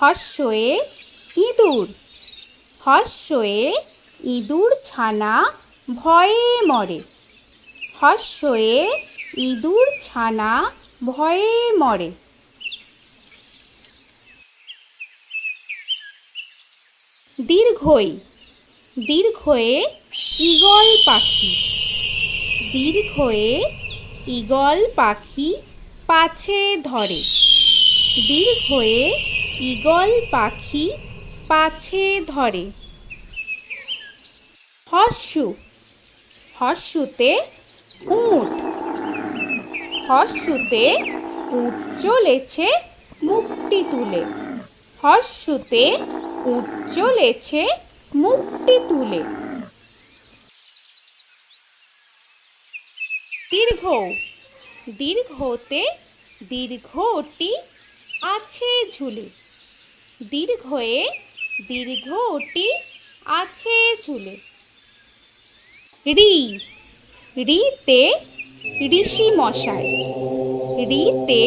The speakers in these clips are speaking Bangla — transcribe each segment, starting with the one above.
হস্যয়ে ইঁদুর। হস্যয়ে ইঁদুর ছানা ভয়ে মরে। হস্যয়ে ইঁদুর ছানা ভয়ে মরে। দীর্ঘই। দীর্ঘয়ে ঈগল পাখি। দীর্ঘয়ে ঈগল পাখি পাছে ধরে। দীর্ঘয়ে ঈগল পাখি পাছে ধরে। হস্যু, হস্যুতে উট হস্যুতে উট চলেছে মুখটি তুলে। হস্যুতে উট চলেছে মুখটি তুলে। দীর্ঘ, দীর্ঘতে দীর্ঘটি আছে ঝুলে। দীর্ঘয়ে দীর্ঘটি আছে ঝুলে রি, রিতে ঋষি মশাই, রিতে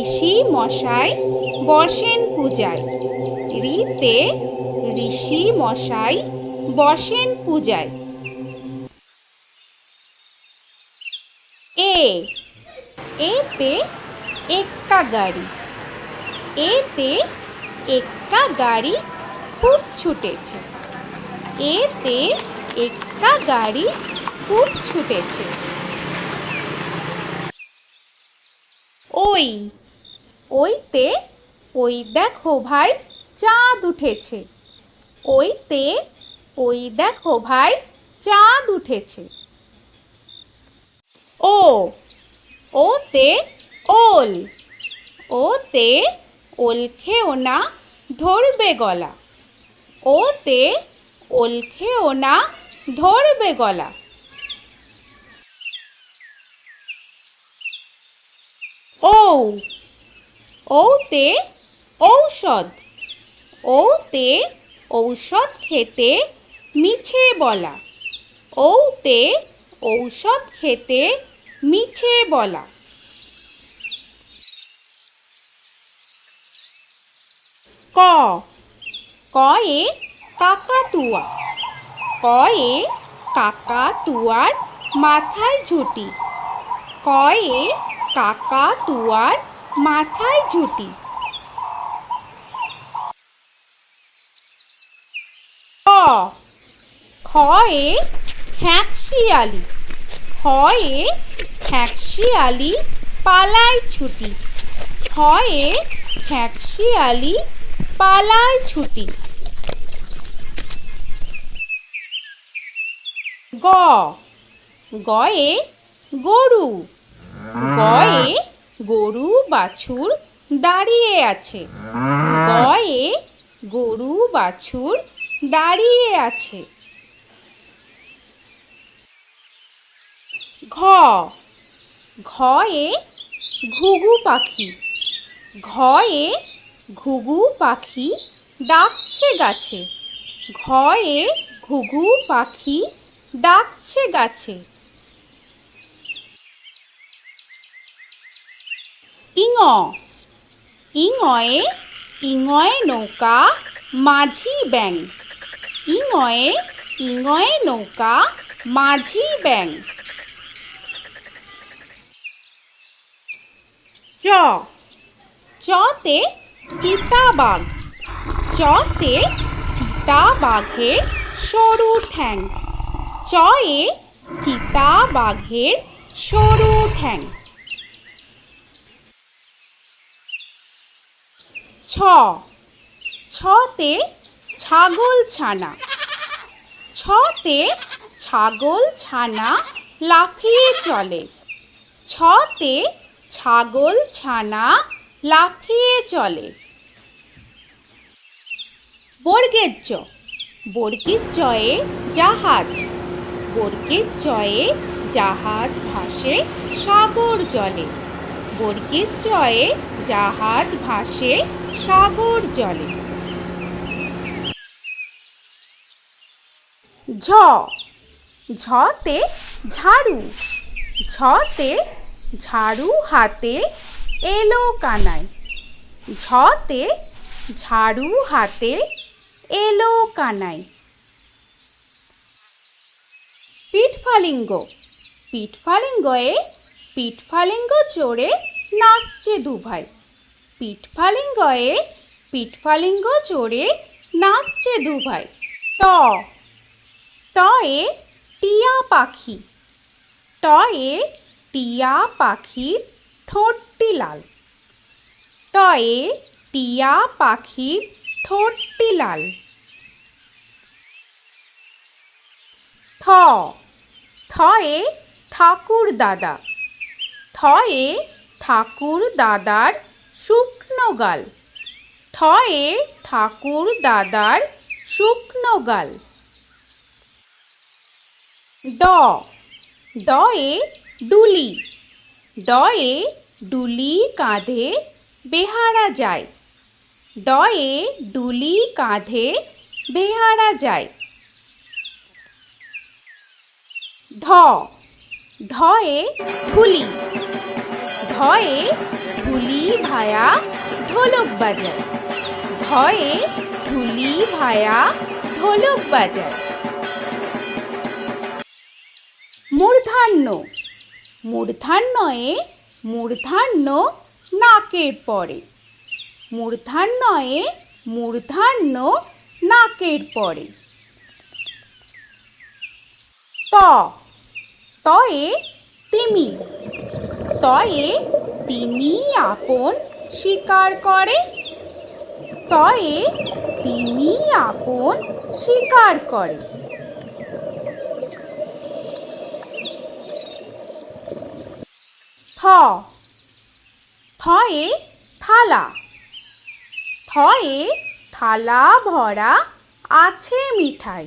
ঋষি মশাই বসেন পূজায়। রিতে ঋষি মশাই বসেন পূজায়। এ, এতে এক্কা গাড়ি এতে এক্কা গাড়ি খুব ছুটেছে। এতে এক্কা গাড়ি খুব ছুটেছে। ওই, ওইতে, ওই দেখো ভাই, চাঁদ উঠেছে। ওইতে, ওই দেখো ভাই, চাঁদ উঠেছে। ও, ওতে, ওল, ওতে ওল খেও না ধরবে গলা। ওতে ওল খেও না ধরবে গলা। ও ওতে ঔষধ ওতে ঔষধ খেতে মিছে বলা। ওতে ঔষধ খেতে মিছে বলা। ক। কয়ে কাকাতুয়া। কয়ে কাকাতুয়ার মাথায় ঝুঁটি। কয়ে কাকাতুয়ার মাথায় ঝুঁটি। খ খয়ে খ্যাঁকশিয়ালি। খয়ে খ্যাঁকশিয়ালি পালায় ছুটি। খয়ে খ্যাঁকশিয়ালি পালায় ছুটি। গ। গয়ে গরু। গয়ে গরু বাছুর দাঁড়িয়ে আছে। গয়ে গরু বাছুর দাঁড়িয়ে আছে। ঘ। ঘয়ে ঘুঘু পাখি। ঘয়ে ঘুঘু পাখি ডাকছে গাছে। ঘয়ে ঘুঘু পাখি ডাকছে গাছে। ইঙ, ইঙয়ে ইঙয়ে নৌকা, মাঝি ব্যাং ইঙয়ে ইঙয়ে নৌকা, মাঝি ব্যাং চ, চতে চিতাবাঘ। চতে চিতাবাঘের সরু ঠ্যাং। চয়ে চিতাবাঘের সরু ঠ্যাং। ছ। ছতে ছাগল ছানা। ছতে ছাগল ছানা লাফিয়ে চলে। ছতে ছাগল ছানা লাফিয়ে চলে। বর্গের জ বর্গের জয়ে জাহাজ। বর্গের জয়ে জাহাজ ভাসে সাগর জলে। বর্গের জয়ে জাহাজ ভাসে সাগর জলে। ঝ। ঝতে ঝাড়ু। ঝতে ঝাড়ু হাতে এলো কানায় ঝতে ঝাড়ু হাতে এলো কানায় পিঠফালিঙ্গ। পিঠফালিঙ্গয়ে পিঠফালিঙ্গ চড়ে নাচছে দুভাই। পিঠফালিঙ্গয়ে পিঠফালিঙ্গ চড়ে নাচছে দুভাই। ট টয়ে টিয়া পাখি। টয়ে টিয়া পাখির ঠোঁটটি লাল। টয়ে টিয়া পাখির ঠোঁটটি লাল। থ। থয়ে ঠাকুর দাদা। থয়ে ঠাকুর দাদার শুকনো গাল। থয়ে ঠাকুর দাদার শুকনো গাল। ড ডয়ে ডুলি। ডয়ে ডুলি কাঁধে বেহারা যায়। ডয়ে ডুলি কাঁধে বেহারা যায়। ঢ ঢয়ে ঢুলি। ঢয়ে ঢুলি ভায়া ঢোলক বাজায়। ঢয়ে ঢুলি ভায়া ঢোলক বাজায়। মূর্ধান্য মূর্ধান্যয়ে মূর্ধান্য নাকের পরে। মূর্ধান্যয়ে মূর্ধান্য নাকের পরে। ত। তয়ে তিমি। তয়ে তিমি আপন স্বীকার করে। তয়ে তিমি আপন স্বীকার করে। থ। থয়ে থালা। থয়ে থালা ভরা আছে মিঠাই।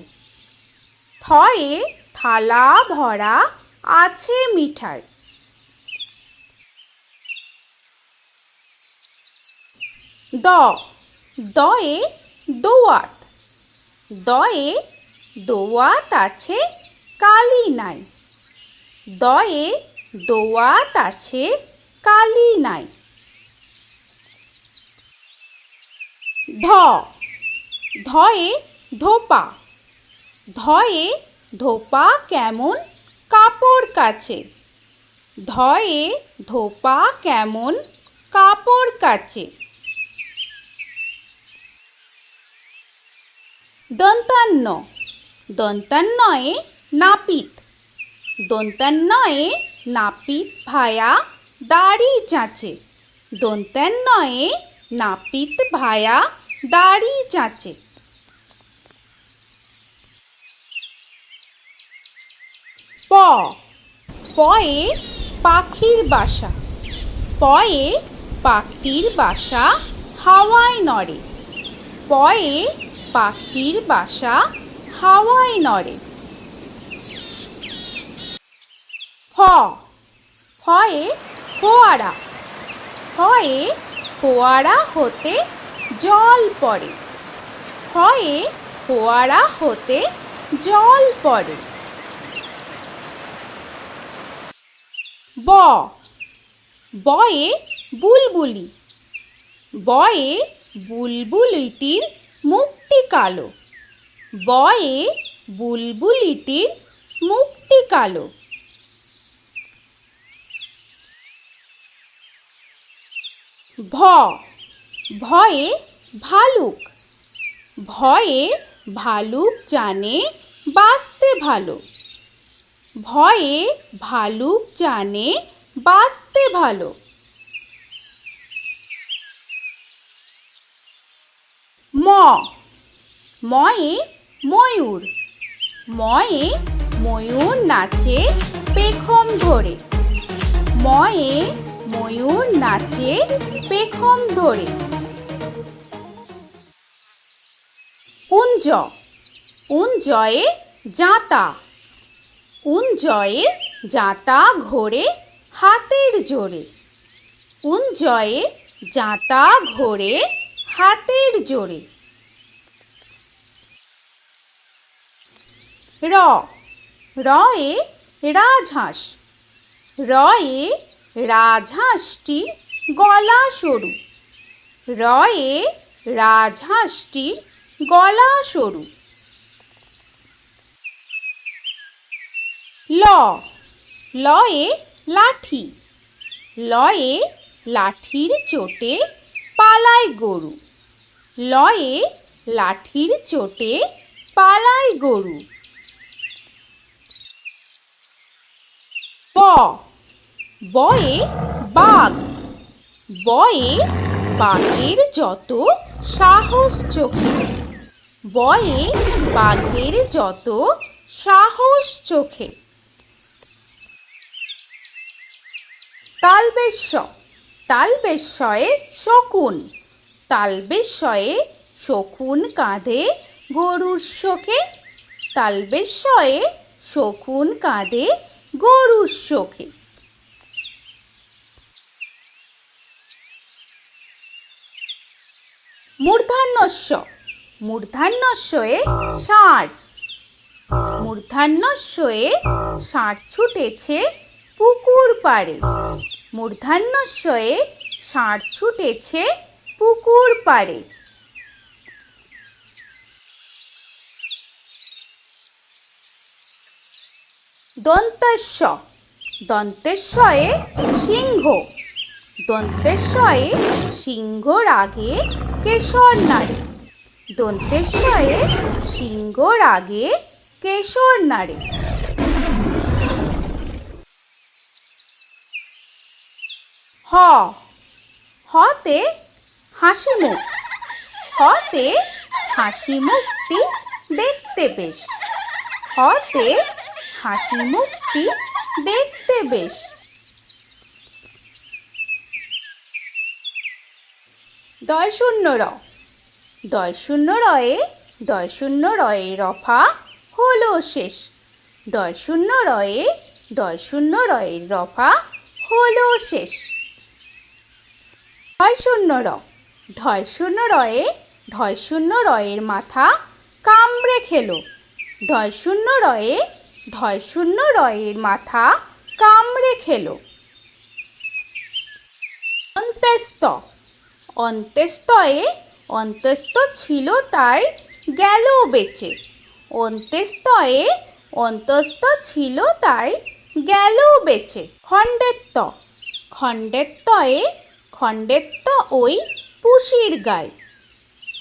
থয়ে থালা ভরা আছে মিঠাই। দ। দয়ে দোয়াত। দয়ে দোয়াত আছে কালি নাই। দয়ে দোয়াত আছে কালি নাই। ধ, ধয়ে ধোপা ধয়ে ধোপা কেমন কাপড় কাচে ধয়ে ধোপা কেমন কাপড় কাচে দন্তান্ন, দন্তান্নয়ে নাপিত, দন্তান্নয়ে নাপিত ভায়া দাড়ি চাঁচে। দন্তান্নয়ে নাপিত ভায়া দাড়ি চাঁচে। প। পয়ে পাখির বাসা। পয়ে পাখির বাসা হাওয়ায় নড়ে। পয়ে পাখির বাসা হাওয়ায় নড়ে। ফয়ে ফোয়ারা। ফয়ে ফোয়ারা হতে জল পড়ে। ফয়ে ফোয়ারা হতে জল পড়ে। ব। বয়ে বুলবুলি। বয়ে বুলবুলিটির মুখটি কালো। বয়ে বুলবুলিটির মুখটি কালো। ভ। ভয়ে ভালুক। ভয়ে ভালুক জানে বাঁচতে ভালো। ভয়ে ভালুক জানে বাঁচতে ভালো। ম। ময়ে ময়ূর। ময়ে ময়ূর নাচে পেখম ধরে। ময়ে ময়ূর নাচে পেখম ধরে উঞ্জ উঞ্জয়ে জাঁতা। উঞ্জয়ে জাঁতা ঘোরে হাতের জোরে। উঞ্জয়ে জাঁতা ঘোরে হাতের জোরে। র। রয়ে রাজহাঁস। রয়ে রাজহাঁসটির গলা সরু। রয়ে রাজহাঁসটির গলা সরু। ল। লয়ে লাঠি। লয়ে লাঠির চোটে পালায় গরু। লয়ে লাঠির চোটে পালায় গরু। ব বয়ে বাঘ, বয়ে বাঘের যত সাহস চোখে, বয়ে বাঘের যত সাহস চোখে। তালবেশ্য তালবেশ্বয়ে শকুন তালবেশ্বয়ে শকুন কাঁধে গরুর শোকে তালবেশ্বয়ে শকুন কাঁধে গরুর শোকে। মূর্ধান্যস্য। মূর্ধান্যস্যয়ে ষাঁড়। মূর্ধান্যস্যয়ে ষাঁড় ছুটেছে পুকুর পাড়ে। মূর্ধান্যস্যয়ে ষাঁড় ছুটেছে পুকুর পাড়ে। দন্তস্য দন্তেশ্বয়ে সিংহ। দন্তেশ্বয়ে সিংহর আগে কেশর নাড়ে দন্তেশ্বয়ে সিংহর আগে কেশর নাড়ে হ, হতে হাসি মুখ হতে হাসি মুখটি দেখতে বেশ। হতে হাসি মুখটি দেখতে বেশ। দয় শূন্য র দয় শূন্য রয়ে দয় শূন্য রয়ে রফা হলো শেষ। দয় শূন্য রয়ে দয় শূন্য রয়ের রফা হলো শেষ। ঢয় শূন্য র ঢয় শূন্য রয়ে ঢয় শূন্য রয়ের মাথা কামড়ে খেলো। ঢয় শূন্য রয়ে ঢয় শূন্য রয়ের মাথা কামড়ে খেলো। অন্ত্যস্ত অন্ত্যস্তয়ে অন্তস্থ ছিল তাই গেল বেঁচে। অন্ত্যস্তয়ে অন্তস্থ ছিল তাই গেল বেঁচে। খণ্ডেত্ব খণ্ডেত্বয়ে খণ্ডেত্ব ওই পুষির গায়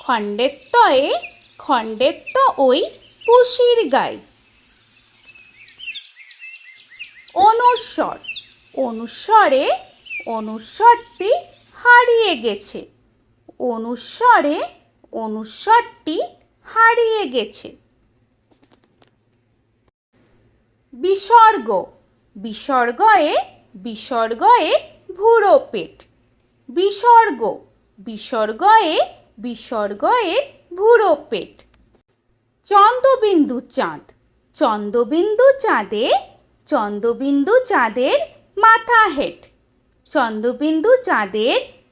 খণ্ডেত্বয়ে খণ্ডেত্ব ওই পুষির গায় অনুস্বর, অনুস্বরে অনুস্বরটি হারিয়ে গেছে। অনুস্বরে অনুস্বরটি হারিয়ে গেছে। বিসর্গ। বিসর্গয়ে বিসর্গয়ে ভুরো পেট। বিসর্গ। বিসর্গয়ে বিসর্গয়ের ভুরো পেট। চন্দ্রবিন্দু চাঁদ। চন্দ্রবিন্দু চাঁদে চন্দ্রবিন্দু চাঁদের মাথা হেট। চন্দ্রবিন্দু চাঁদের